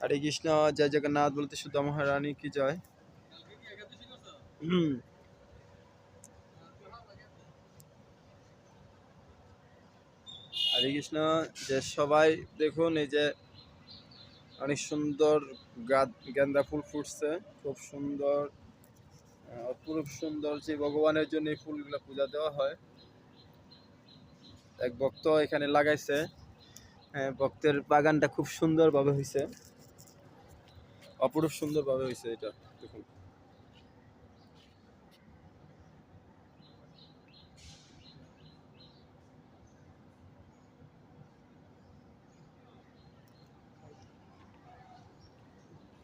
হরে কৃষ্ণ জয় জগন্নাথ বলতে সুদ্ধা মহারানী কি জয়? হুম। হরে কৃষ্ণ যে সবাই দেখুন এই যে অনেক সুন্দর গেন্দা ফুল ফুটছে খুব সুন্দর আহ, অপরূপ সুন্দর যে ভগবানের জন্য এই ফুলগুলো পূজা দেওয়া হয়। এক ভক্ত এখানে লাগাইছে হ্যাঁ, ভক্তের বাগানটা খুব সুন্দরভাবে হয়েছে অপরূপ সুন্দরভাবে হয়েছে এটা, দেখুন।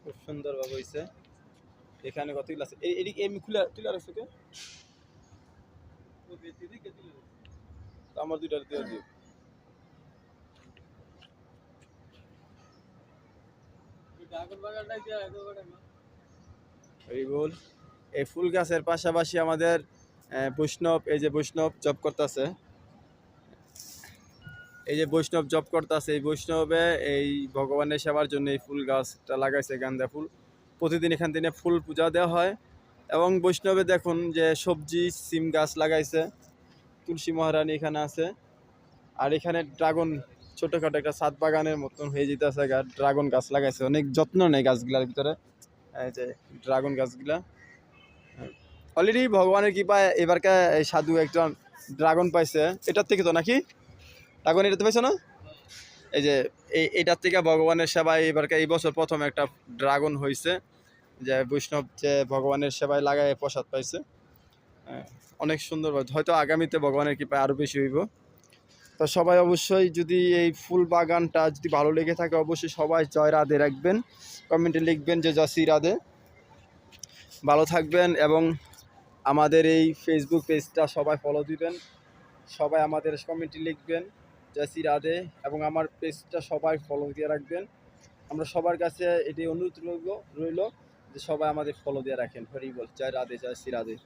খুব সুন্দরভাবে হয়েছে। এখানে কতগুলো আছে? এদিকে, এমনি খুলে তুলে রাখছো কে? আমার দুইটা দিয়ে দিও। বল, এই ফুল গাছের পাশাপাশি আমাদের বৈষ্ণব, এই যে বৈষ্ণব জব করতেছে। এই যে বৈষ্ণব জব করতেছে, এই বৈষ্ণবে এই ভগবানের সেবার জন্য এই ফুল গাছটা লাগাইছে গান্দা ফুল। প্রতিদিন এখান থেকে ফুল পূজা দেওয়া হয় এবং বৈষ্ণবে দেখুন যে সবজি, সিম গাছ লাগাইছে। তুলসী মহারানী এখানে আছে। আর এখানে ড্রাগন ছোটখাটো একটা সাত বাগানের মতন হয়ে যেতেছে ড্রাগন গাছ লাগাইছে। অনেক যত্ন নেই গাছগুলার ভিতরে। এই যে ড্রাগন গাছগুলা। অলরেডি ভগবানের কৃপায় এবারকে এই সাধু একজন ড্রাগন পাইছে। এটার থেকে তো নাকি? ড্রাগন এটাতে পাইছো না? এই যে এই এটার থেকে ভগবানের সেবায় এবারকে এই বছর প্রথম একটা ড্রাগন হয়েছে যে বৈষ্ণব যে ভগবানের সেবায় লাগায় প্রসাদ পাইছে। হ্যাঁ, অনেক সুন্দর হয়তো আগামীতে ভগবানের কৃপায় আরও বেশি হইব। তো সবাই অবশ্যই যদি এই ফুল বাগানটা যদি ভালো লেগে থাকে, অবশ্যই সবাই জয় রাধে রাখবেন। কমেন্টে লিখবেন যে শ্রী রাধে। ভালো থাকবেন এবং আমাদের এই ফেসবুক পেজটা সবাই ফলো দিবেন। সবাই আমাদের কমেন্টে লিখবেন, জয় শ্রী রাধে এবং আমার পেজটা সবাই ফলো দিয়ে রাখবেন। আমরা সবার কাছে এটি অনুরোধ রইল রইল যে সবাই আমাদের ফলো দিয়ে রাখেন। হরি বল, জয় রাধে, জয় শ্রী রাধে।